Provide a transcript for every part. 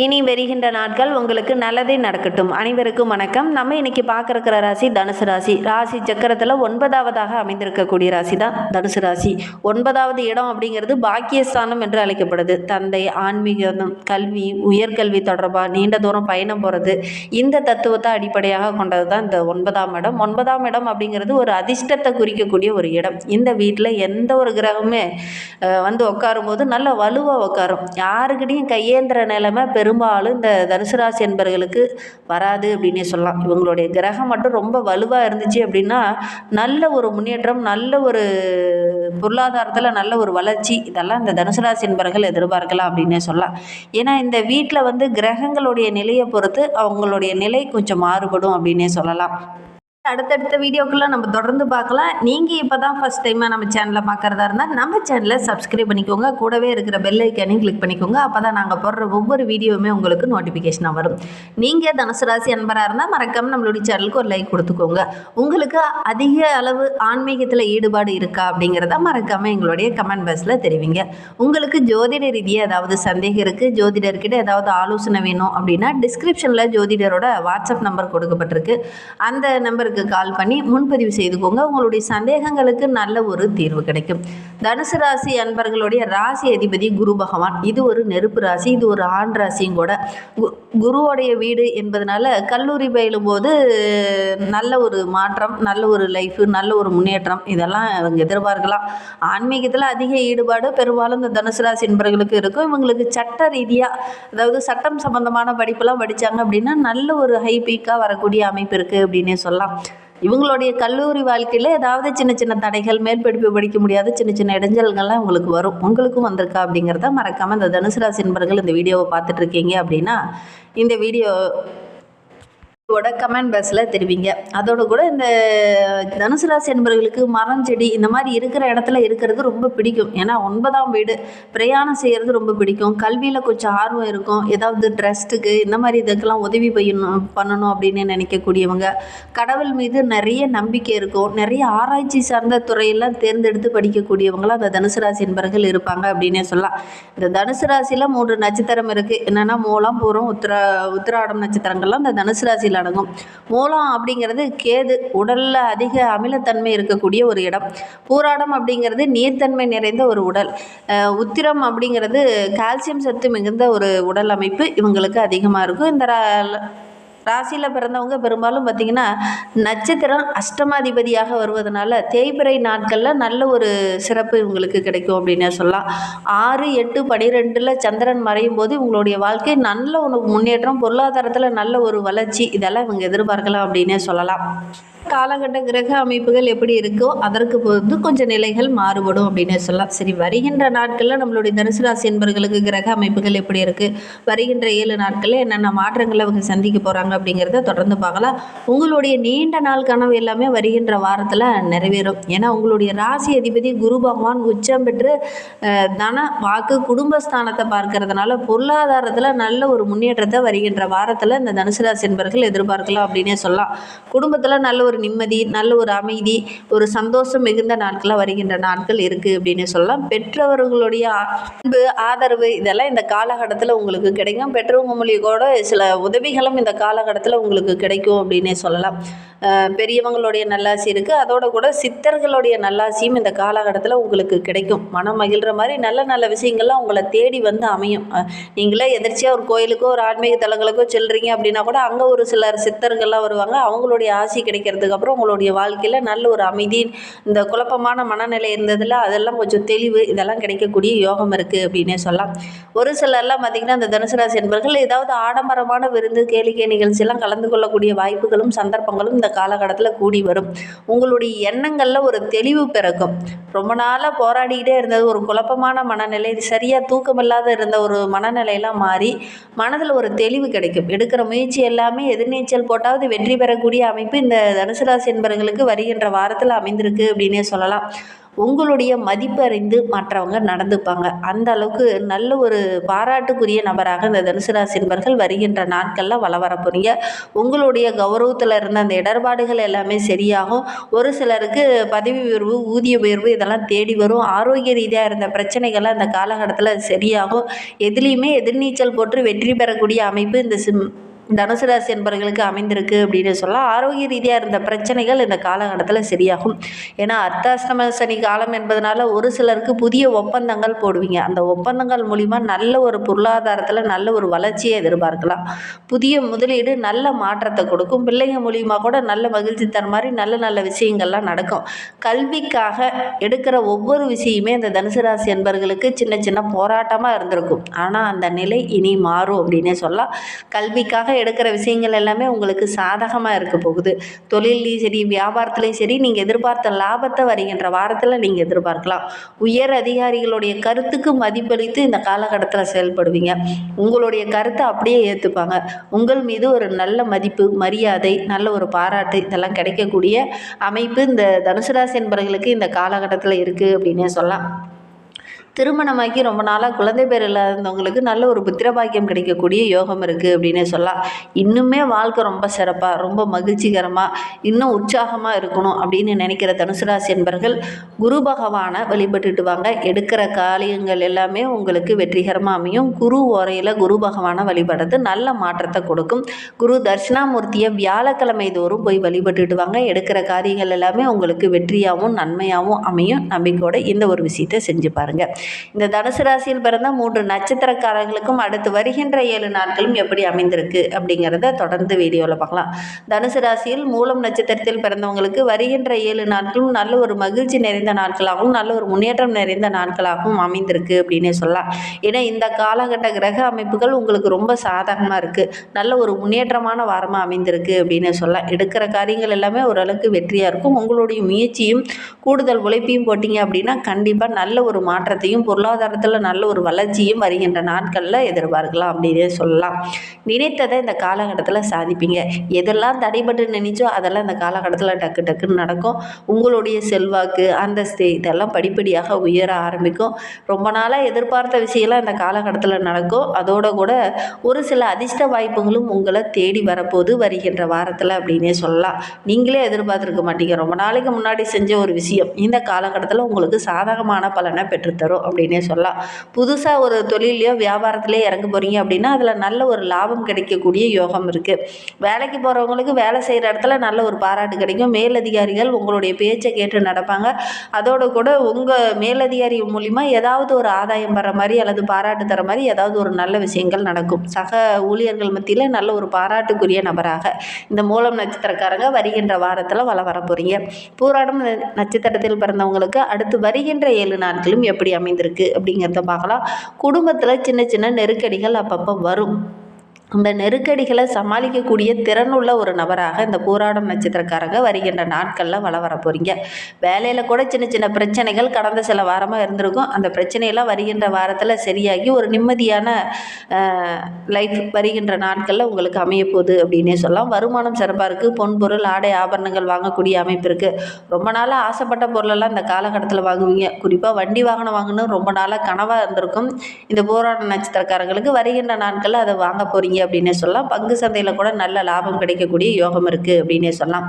இனி வருகின்ற நாட்கள் உங்களுக்கு நல்லதே நடக்கட்டும். அனைவருக்கும் வணக்கம். நம்ம இன்னைக்கு பார்க்கறக்கிற ராசி தனுசு ராசி. ராசி சக்கரத்தில் ஒன்பதாவதாக அமைந்திருக்கக்கூடிய ராசி தான் தனுசு ராசி. ஒன்பதாவது இடம் அப்படிங்கிறது பாக்கியஸ்தானம் என்று அழைக்கப்படுது. தந்தை ஆன்மீகம் கல்வி உயர்கல்வி தொடர்பாக நீண்ட தூரம் பயணம் போகிறது இந்த தத்துவத்தை அடிப்படையாக கொண்டது தான் இந்த ஒன்பதாம் இடம். ஒன்பதாம் இடம் அப்படிங்கிறது ஒரு அதிர்ஷ்டத்தை குறிக்கக்கூடிய ஒரு இடம். இந்த வீட்டில் எந்த ஒரு கிரகமே வந்து உட்காரும் போது நல்ல வலுவாக உட்காரும். யாருக்கிட்டையும் கையேந்திர நிலைமை பெரும்பாலும் இந்த தனுசு ராசி என்பர்களுக்கு வராது அப்படின்னே சொல்லலாம். இவங்களுடைய கிரகம் மட்டும் ரொம்ப வலுவாக இருந்துச்சு அப்படின்னா நல்ல ஒரு முன்னேற்றம் நல்ல ஒரு பொருளாதாரத்தில் நல்ல ஒரு வளர்ச்சி இதெல்லாம் இந்த தனுசு ராசி என்பர்கள் எதிர்பார்க்கலாம் அப்படின்னே சொல்லலாம். ஏன்னா இந்த வீட்டில் வந்து கிரகங்களுடைய நிலையை பொறுத்து அவங்களுடைய நிலை கொஞ்சம் மாறுபடும் அப்படின்னே சொல்லலாம். அடுத்தடுத்த வீடியோக்குள்ளே நம்ம தொடர்ந்து பார்க்கலாம். நீங்கள் இப்போ தான் ஃபஸ்ட் டைமாக நம்ம சேனலை பார்க்குறதா இருந்தால் நம்ம சேனலை சப்ஸ்கிரைப் பண்ணிக்கோங்க. கூடவே இருக்கிற பெல் ஐக்கானையும் கிளிக் பண்ணிக்கோங்க. அப்போ தான் நாங்கள் போடுற ஒவ்வொரு வீடியோவுமே உங்களுக்கு நோட்டிஃபிகேஷனாக வரும். நீங்கள் தனுசு ராசி அன்பராக இருந்தால் மறக்காமல் நம்மளுடைய சேனலுக்கு ஒரு லைக் கொடுத்துக்கோங்க. உங்களுக்கு அதிக அளவு ஆன்மீகத்தில் ஈடுபாடு இருக்கா அப்படிங்கிறத மறக்காமல் எங்களுடைய கமெண்ட் பாக்ஸில் தெரிவிங்க. உங்களுக்கு ஜோதிட ரீதியாக ஏதாவது சந்தேகம் இருக்குது ஜோதிடர்கிட்ட ஏதாவது ஆலோசனை வேணும் அப்படின்னா டிஸ்கிரிப்ஷனில் ஜோதிடரோட வாட்ஸ்அப் நம்பர் கொடுக்கப்பட்டிருக்கு. அந்த நம்பருக்கு கால் பண்ணி முன்பதிவு செய்துக்கோங்க. உங்களுடைய சந்தேகங்களுக்கு நல்ல ஒரு தீர்வு கிடைக்கும். தனுசு ராசி அன்பர்களுடைய ராசி அதிபதி குரு பகவான். இது ஒரு நெருப்பு ராசி இது ஒரு ஆண் ராசியும் கூட. கு- குருவோடைய வீடு என்பதனால கல்லூரி பயிலும் போது நல்ல ஒரு மாற்றம் நல்ல ஒரு லைஃபு நல்ல ஒரு முன்னேற்றம். இதெல்லாம் அவங்க எதிர்பார்க்கலாம். ஆன்மீகத்தில் அதிக ஈடுபாடு பெரும்பாலும் இந்த தனுசு ராசி என்பவர்களுக்கு இருக்கும். இவங்களுக்கு சட்ட ரீதியாக அதாவது சட்டம் சம்பந்தமான படிப்பெல்லாம் படித்தாங்க அப்படின்னா நல்ல ஒரு ஹை பீக்காக வரக்கூடிய அமைப்பு இருக்குது அப்படின்னே சொல்லலாம். இவங்களுடைய கல்லூரி வாழ்க்கையில் ஏதாவது சின்ன சின்ன தடைகள் மேற்படிப்பு படிக்க முடியாத சின்ன சின்ன இடைஞ்சல்கள்லாம் உங்களுக்கு வரும். உங்களுக்கும் வந்திருக்கா அப்படிங்கிறத மறக்காமல் இந்த தனுசு ராசி நண்பர்கள் இந்த வீடியோவை பார்த்துட்ருக்கீங்க அப்படின்னா இந்த வீடியோ கூட கமெண்ட் பாக்ஸில் தெரிவிங்க. அதோடு கூட இந்த தனுசு ராசி என்பவர்களுக்கு மரம் செடி இந்த மாதிரி இருக்கிற இடத்துல இருக்கிறது ரொம்ப பிடிக்கும். ஏன்னா ஒன்பதாம் வீடு பிரயாணம் செய்கிறது ரொம்ப பிடிக்கும். கல்வியில் கொஞ்சம் ஆர்வம் இருக்கும். ஏதாவது ட்ரஸ்ட்டுக்கு இந்த மாதிரி இதுக்கெல்லாம் உதவி பண்ணணும் பண்ணணும் அப்படின்னு நினைக்கக்கூடியவங்க. கடவுள் மீது நிறைய நம்பிக்கை இருக்கும். நிறைய ஆராய்ச்சி சார்ந்த துறையெல்லாம் தேர்ந்தெடுத்து படிக்கக்கூடியவங்களாம் அந்த தனுசு ராசி என்பவர்கள் இருப்பாங்க அப்படின்னே சொல்லலாம். இந்த தனுசு ராசியில் மூன்று நட்சத்திரம் இருக்குது என்னென்னா மூலம் பூரம் உத்திரா உத்திராடம் நட்சத்திரங்கள்லாம் இந்த தனுசு ராசியில் அடங்கும். மூலம் அப்படிங்கிறது கேது உடலில் அதிக அமிலத்தன்மை இருக்கக்கூடிய ஒரு இடம். பூராடம் அப்படிங்கிறது நீர்த்தன்மை நிறைந்த ஒரு உடல். உத்திரம் அப்படிங்கிறது கால்சியம் சத்து மிகுந்த ஒரு உடல் அமைப்பு இவங்களுக்கு அதிகமாக இருக்கும். இந்த ரா- ராசியில் பிறந்தவங்க பெரும்பாலும் பார்த்திங்கன்னா நட்சத்திரம் அஷ்டமாதிபதியாக வருவதனால தேய்பிறை நாட்களில் நல்ல ஒரு சிறப்பு இவங்களுக்கு கிடைக்கும் அப்படின்னே சொல்லலாம். ஆறு எட்டு பனிரெண்டில் சந்திரன் மறையும் போது இவங்களுடைய வாழ்க்கை நல்ல ஒரு முன்னேற்றம் பொருளாதாரத்தில் நல்ல ஒரு வளர்ச்சி இதெல்லாம் இவங்க எதிர்பார்க்கலாம் அப்படின்னே சொல்லலாம். காலகட்ட கிரக அமைப்புகள் எப்படி இருக்கோ அதற்கு பொறுத்து கொஞ்சம் நிலைகள் மாறுபடும் அப்படின்னு சொல்லலாம். சரி வருகின்ற நாட்களில் நம்மளுடைய தனுசு ராசி என்பர்களுக்கு கிரக அமைப்புகள் எப்படி இருக்குது வருகின்ற ஏழு நாட்களில் என்னென்ன மாற்றங்களை அவங்க சந்திக்க போகிறாங்க அப்படிங்கிறத தொடர்ந்து பார்க்கலாம். உங்களுடைய நீண்ட நாள் கனவு எல்லாமே வருகின்ற வாரத்தில் நிறைவேறும். ஏன்னா உங்களுடைய ராசி அதிபதி குரு பகவான் உச்சம் பெற்று தன வாக்கு குடும்பஸ்தானத்தை பார்க்கறதுனால பொருளாதாரத்தில் நல்ல ஒரு முன்னேற்றத்தை வருகின்ற வாரத்தில் இந்த தனுசு ராசி என்பர்கள் எதிர்பார்க்கலாம் அப்படின்னே சொல்லலாம். குடும்பத்தில் நல்ல ஒரு நிம்மதி நல்ல ஒரு அமைதி ஒரு சந்தோஷம் மிகுந்த நாட்களாக வருகின்ற நாட்கள் இருக்குது அப்படின்னு சொல்லலாம். பெற்றவர்களுடைய அன்பு ஆதரவு இதெல்லாம் இந்த காலகட்டத்தில் உங்களுக்கு கிடைக்கும். பெற்றவங்க மூலியத்தோட சில உதவிகளும் இந்த காலகட்டத்தில் உங்களுக்கு கிடைக்கும் அப்படின்னே சொல்லலாம். பெரியவங்களுடைய நல்லாசி இருக்குது அதோட கூட சித்தர்களுடைய நல்லாசியும் இந்த காலகட்டத்தில் உங்களுக்கு கிடைக்கும். மனம் மகிழ்கிற மாதிரி நல்ல நல்ல விஷயங்கள்லாம் உங்களை தேடி வந்து அமையும். நீங்களே எதிர்ச்சியாக ஒரு கோயிலுக்கோ ஒரு ஆன்மீக தலங்களுக்கோ செல்றீங்க அப்படின்னா கூட அங்கே ஒரு சிலர் சித்தர்கள்லாம் வருவாங்க. அவங்களுடைய ஆசி கிடைக்கிறது அப்புறம் உங்களுடைய வாழ்க்கையில் நல்ல ஒரு அமைதி இந்த குழப்பமான மனநிலை இருந்ததில் அதெல்லாம் கொஞ்சம் தெளிவு இதெல்லாம் கிடைக்கக்கூடிய யோகம் இருக்குது அப்படின்னே சொல்லலாம். ஒரு சிலர்லாம் பார்த்திங்கன்னா இந்த தனுசு ராசி என்பவர்கள் ஏதாவது ஆடம்பரமான விருந்து கேளிக்கை நிகழ்ச்சியெல்லாம் கலந்து கொள்ளக்கூடிய வாய்ப்புகளும் சந்தர்ப்பங்களும் இந்த காலகட்டத்தில் கூடி வரும். உங்களுடைய எண்ணங்களில் ஒரு தெளிவு பிறக்கும். ரொம்ப நாளாக போராடிக்கிட்டே இருந்தது ஒரு குழப்பமான மனநிலை சரியாக தூக்கமில்லாத இருந்த ஒரு மனநிலையெல்லாம் மாறி மனதில் ஒரு தெளிவு கிடைக்கும். எடுக்கிற முயற்சி எல்லாமே எதிர்நீச்சல் போட்டாவது வெற்றி பெறக்கூடிய அமைப்பு இந்த தனுசு ராசி என்பவர்களுக்கு வருகின்ற வாரத்தில் அமைந்திருக்கு அப்படின்னே சொல்லலாம். உங்களுடைய மதிப்பு அறிந்து மற்றவங்க நடந்துப்பாங்க. அந்த அளவுக்கு நல்ல ஒரு பாராட்டுக்குரிய நபராக இந்த தனுசு ராசி என்பர்கள் வருகின்ற நாட்களில் வள வர போகிறீங்க உங்களுடைய கௌரவத்தில் இருந்த அந்த இடர்பாடுகள் எல்லாமே சரியாகும். ஒரு சிலருக்கு பதவி உயர்வு ஊதிய உயர்வு இதெல்லாம் தேடி வரும். ஆரோக்கிய ரீதியாக இருந்த பிரச்சனைகள்லாம் அந்த காலகட்டத்தில் சரியாகும். எதுலேயுமே எதிர்நீச்சல் போட்டு வெற்றி பெறக்கூடிய அமைப்பு இந்த சிம் தனுசு ராசி என்பவர்களுக்கு அமைந்திருக்கு அப்படின்னு சொல்லலாம். ஆரோக்கிய ரீதியாக இருந்த பிரச்சனைகள் இந்த காலகட்டத்தில் சரியாகும். ஏன்னா அர்த்தாஷ்டம சனி காலம் என்பதனால ஒரு சிலருக்கு புதிய ஒப்பந்தங்கள் போடுவீங்க. அந்த ஒப்பந்தங்கள் மூலிமா நல்ல ஒரு பொருளாதாரத்தில் நல்ல ஒரு வளர்ச்சியை எதிர்பார்க்கலாம். புதிய முதலீடு நல்ல மாற்றத்தை கொடுக்கும். பிள்ளைங்க மூலிமா கூட நல்ல மகிழ்ச்சி தர மாதிரி நல்ல நல்ல விஷயங்கள்லாம் நடக்கும். கல்விக்காக எடுக்கிற ஒவ்வொரு விஷயமே இந்த தனுசு ராசி என்பவர்களுக்கு சின்ன சின்ன போராட்டமாக இருந்திருக்கும். ஆனால் அந்த நிலை இனி மாறும் அப்படின்னே சொல்லலாம். கல்விக்காக எடுக்கிற விஷயங்கள் எல்லாமே உங்களுக்கு சாதகமாக இருக்க போகுது. தொழிலையும் சரி வியாபாரத்துலேயும் சரி நீங்கள் எதிர்பார்த்த லாபத்தை வருகின்ற வாரத்தில் நீங்கள் எதிர்பார்க்கலாம். உயர் அதிகாரிகளுடைய கருத்துக்கு மதிப்பளித்து இந்த காலகட்டத்தில் செயல்படுவீங்க. உங்களுடைய கருத்தை அப்படியே ஏற்றுப்பாங்க உங்கள் மீது ஒரு நல்ல மதிப்பு மரியாதை நல்ல ஒரு பாராட்டு இதெல்லாம் கிடைக்கக்கூடிய அமைப்பு இந்த தனுசு ராசி என்பவர்களுக்கு இந்த காலகட்டத்தில் இருக்குது அப்படின்னே சொல்லலாம். திருமணமாகி ரொம்ப நாளாக குழந்தை பேர் இல்லாதவங்களுக்கு நல்ல ஒரு புத்திரபாக்கியம் கிடைக்கக்கூடிய யோகம் இருக்குது அப்படின்னு சொல்லலாம். இன்னுமே வாழ்க்கை ரொம்ப சிறப்பாக ரொம்ப மகிழ்ச்சிகரமாக இன்னும் உற்சாகமாக இருக்கணும் அப்படின்னு நினைக்கிற தனுசு ராசி என்பர்கள் குரு பகவானை வழிபட்டுட்டு வாங்க. எடுக்கிற காரியங்கள் எல்லாமே உங்களுக்கு வெற்றிகரமாக அமையும். குரு ஓரையில் குரு பகவானை வழிபடுறது நல்ல மாற்றத்தை கொடுக்கும். குரு தர்ஷனாமூர்த்தியை வியாழக்கிழமை தோறும் போய் வழிபட்டுட்டு வாங்க. எடுக்கிற காரியங்கள் எல்லாமே உங்களுக்கு வெற்றியாகவும் நன்மையாகவும் அமையும். நம்பிக்கையோடு இந்த ஒரு விஷயத்தை செஞ்சு பாருங்கள் இந்த தனுசு ராசியில் பிறந்த மூன்று நட்சத்திரக்காரங்களுக்கும் அடுத்து வருகின்ற ஏழு நாட்களும் எப்படி அமைந்திருக்கு அப்படிங்கிறத தொடர்ந்து வீடியோவில் பார்க்கலாம். தனுசு ராசியில் மூலம் நட்சத்திரத்தில் பிறந்தவங்களுக்கு வருகின்ற ஏழு நாட்களும் நல்ல ஒரு மகிழ்ச்சி நிறைந்த நாட்களாகவும் நல்ல ஒரு முன்னேற்றம் நிறைந்த நாட்களாகவும் அமைந்திருக்கு அப்படின்னே சொல்லலாம். ஏன்னா இந்த காலகட்ட கிரக அமைப்புகள் உங்களுக்கு ரொம்ப சாதகமாக இருக்குது நல்ல ஒரு முன்னேற்றமான வாரமாக அமைந்திருக்கு அப்படின்னு சொல்லலாம். எடுக்கிற காரியங்கள் எல்லாமே ஓரளவுக்கு வெற்றியாக இருக்கும். உங்களுடைய முயற்சியும் கூடுதல் உழைப்பையும் போட்டிங்க அப்படின்னா கண்டிப்பாக நல்ல ஒரு மாற்றத்தையும் பொருளாதாரத்தில் நல்ல ஒரு வளர்ச்சியும் வருகின்ற நாட்களில் எதிர்பார்க்கலாம் அப்படின்னே சொல்லலாம். நினைத்ததை இந்த காலகட்டத்தில் சாதிப்பீங்க. எதெல்லாம் தடைபட்டு நினைச்சோ அதெல்லாம் இந்த காலகட்டத்தில் டக்கு டக்குன்னு நடக்கும். உங்களுடைய செல்வாக்கு அந்தஸ்து இதெல்லாம் படிப்படியாக உயர ஆரம்பிக்கும். ரொம்ப நாளாக எதிர்பார்த்த விஷயம்லாம் இந்த காலகட்டத்தில் நடக்கும். அதோட கூட ஒரு சில அதிர்ஷ்ட வாய்ப்புகளும் உங்களை தேடி வரப்போது வருகின்ற வாரத்தில் அப்படின்னே சொல்லலாம். நீங்களே எதிர்பார்த்துருக்க மாட்டீங்க. ரொம்ப நாளைக்கு முன்னாடி செஞ்ச ஒரு விஷயம். இந்த காலகட்டத்தில் உங்களுக்கு சாதகமான பலனை பெற்றுத்தரும். அப்படின்னே சொல்லலாம். புதுசாக ஒரு தொழிலையோ வியாபாரத்திலேயோ இறங்க போகிறீங்க அப்படின்னா அதில் நல்ல ஒரு லாபம் கிடைக்கக்கூடிய யோகம் இருக்குது வேலைக்கு போகிறவங்களுக்கு வேலை செய்கிற இடத்துல நல்ல ஒரு பாராட்டு கிடைக்கும். மேலதிகாரிகள் உங்களுடைய பேச்சை கேட்டு நடப்பாங்க. அதோடு கூட உங்கள் மேலதிகாரி மூலிமா ஏதாவது ஒரு ஆதாயம் வர மாதிரி அல்லது பாராட்டு தர மாதிரி ஏதாவது ஒரு நல்ல விஷயங்கள் நடக்கும். சக ஊழியர்கள் மத்தியில் நல்ல ஒரு பாராட்டுக்குரிய நபராக இந்த மூலம் நட்சத்திரக்காரங்க வருகின்ற வாரத்தில் வள வர போகிறீங்க பூராடம் நட்சத்திரத்தில் பிறந்தவங்களுக்கு அடுத்து வருகின்ற ஏழு நாட்களும் எப்படி அமைந்திருக்கு அப்படிங்கிறத பார்க்கலாம். குடும்பத்தில் சின்ன சின்ன நெருக்கடிகள் அப்பப்போ வரும். இந்த நெருக்கடிகளை சமாளிக்கக்கூடிய திறனுள்ள ஒரு நபராக இந்த பூராடம் நட்சத்திரக்காரங்க வருகின்ற நாட்களில் வள வர போகிறீங்க வேலையில் கூட சின்ன சின்ன பிரச்சனைகள் கடந்த சில வாரமாக இருந்திருக்கும். அந்த பிரச்சனையெல்லாம் வருகின்ற வாரத்தில் சரியாகி ஒரு நிம்மதியான லைஃப் வருகின்ற நாட்களில் உங்களுக்கு அமைய போகுது அப்படின்னே சொல்லலாம். வருமானம் சிறப்பாக இருக்குது பொன் பொருள் ஆடை ஆபரணங்கள் வாங்கக்கூடிய அமைப்பு இருக்குது ரொம்ப நாளாக ஆசைப்பட்ட பொருளெல்லாம் இந்த காலகட்டத்தில் வாங்குவீங்க. குறிப்பாக வண்டி வாகனம் வாங்கணும் ரொம்ப நாளாக கனவாக இருந்திருக்கும். இந்த போராட்ட நட்சத்திரக்காரங்களுக்கு வருகின்ற நாட்களில் அதை வாங்க போகிறீங்க அப்படின்னே சொல்லலாம். பங்கு சந்தையில் கூட நல்ல லாபம் கிடைக்கக்கூடிய யோகம் இருக்குது அப்படின்னே சொல்லலாம்.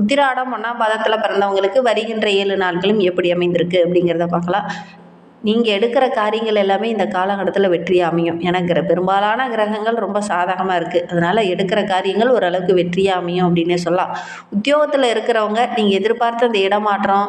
உத்திராடம் ஒன்றாம் பாதத்தில் பிறந்தவங்களுக்கு வருகின்ற ஏழு நாட்களும் எப்படி அமைந்திருக்கு அப்படிங்கிறத பார்க்கலாம். நீங்கள் எடுக்கிற காரியங்கள் எல்லாமே இந்த காலகட்டத்தில் வெற்றி அமையும். ஏன்னா கிர பெரும்பாலான கிரகங்கள் ரொம்ப சாதகமாக இருக்குது அதனால் எடுக்கிற காரியங்கள் ஓரளவுக்கு வெற்றியாக அமையும் அப்படின்னே சொல்லலாம். உத்தியோகத்தில் இருக்கிறவங்க நீங்கள் எதிர்பார்த்த அந்த இடமாற்றம்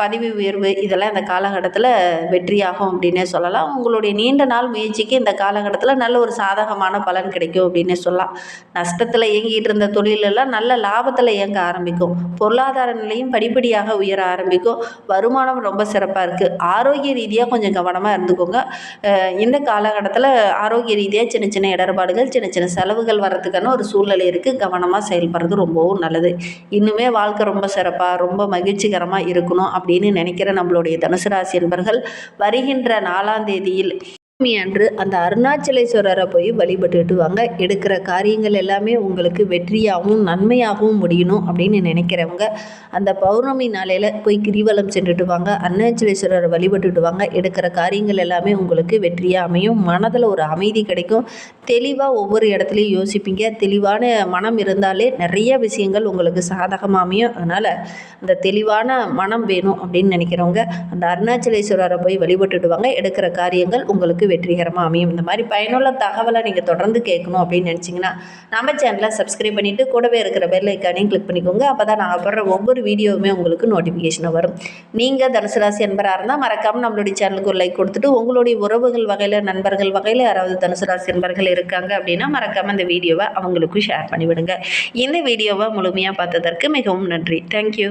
பதவி உயர்வு இதெல்லாம் இந்த காலகட்டத்தில் வெற்றியாகும் அப்படின்னே சொல்லலாம். உங்களுடைய நீண்ட நாள் முயற்சிக்கு இந்த காலகட்டத்தில் நல்ல ஒரு சாதகமான பலன் கிடைக்கும் அப்படின்னே சொல்லலாம். நஷ்டத்தில் இயங்கிட்டு இருந்த தொழிலெல்லாம் நல்ல லாபத்தில் இயங்க ஆரம்பிக்கும். பொருளாதார நிலையும் படிப்படியாக உயர ஆரம்பிக்கும். வருமானம் ரொம்ப சிறப்பாக இருக்குது ஆரோக்கிய ரீதியாக கொஞ்சம் கவனமாக இருந்துக்கோங்க. இந்த காலகட்டத்தில் ஆரோக்கிய ரீதியாக சின்ன சின்ன இடர்பாடுகள் சின்ன சின்ன செலவுகள் வர்றதுக்கான ஒரு சூழ்நிலை இருக்குது கவனமாக செயல்படுறது ரொம்பவும் நல்லது. இன்னுமே வாழ்க்கை ரொம்ப சிறப்பாக ரொம்ப மகிழ்ச்சிகரமாக இருக்கணும் அப்படின்னு நினைக்கிற நம்மளுடைய தனுசு ராசி என்பர்கள் வருகின்ற நாலாம் தேதியில் பௌர்ணமி அன்று அந்த அருணாச்சலேஸ்வரரை போய் வழிபட்டுட்டு வாங்க எடுக்கிற காரியங்கள் எல்லாமே உங்களுக்கு வெற்றியாகவும் நன்மையாகவும் முடியணும் அப்படின்னு நினைக்கிறவங்க அந்த பௌர்ணமி நாளையில் போய் கிரிவலம் சென்றுட்டு வாங்க அருணாச்சலேஸ்வரரை வழிபட்டுட்டு வாங்க எடுக்கிற காரியங்கள் எல்லாமே உங்களுக்கு வெற்றியாக அமையும். மனதில் ஒரு அமைதி கிடைக்கும். தெளிவாக ஒவ்வொரு இடத்துலையும் யோசிப்பீங்க. தெளிவான மனம் இருந்தாலே நிறைய விஷயங்கள் உங்களுக்கு சாதகமாக அமையும். அதனால் அந்த தெளிவான மனம் வேணும் அப்படின்னு நினைக்கிறவங்க அந்த அருணாச்சலேஸ்வரரை போய் வழிபட்டுட்டு வாங்க எடுக்கிற காரியங்கள் உங்களுக்கு வெற்றிகரமாக அமையும். இந்த மாதிரி பயனுள்ள தகவலை நீங்கள் தொடர்ந்து கேட்கணும் அப்படின்னு நினச்சிங்கன்னா நம்ம சேனலை சப்ஸ்கிரைப் பண்ணிவிட்டு கூடவே இருக்கிற பெல் ஐக்கானையும் கிளிக் பண்ணிக்கோங்க. அப்போ தான் நாங்கள் போடுற ஒவ்வொரு வீடியோவுமே உங்களுக்கு நோட்டிஃபிகேஷனாக வரும். நீங்கள் தனுசு ராசி என்பராக இருந்தால் மறக்காமல் நம்மளுடைய சேனலுக்கு ஒரு லைக் கொடுத்துட்டு உங்களுடைய உறவுகள் வகையில் நண்பர்கள் வகையில் யாராவது தனுசு ராசி என்பர்கள் இருக்காங்க அப்படின்னா மறக்காமல் இந்த வீடியோவை அவங்களுக்கும் ஷேர் பண்ணிவிடுங்க. இந்த வீடியோவை முழுமையாக பார்த்ததற்கு மிகவும் நன்றி. தேங்க்யூ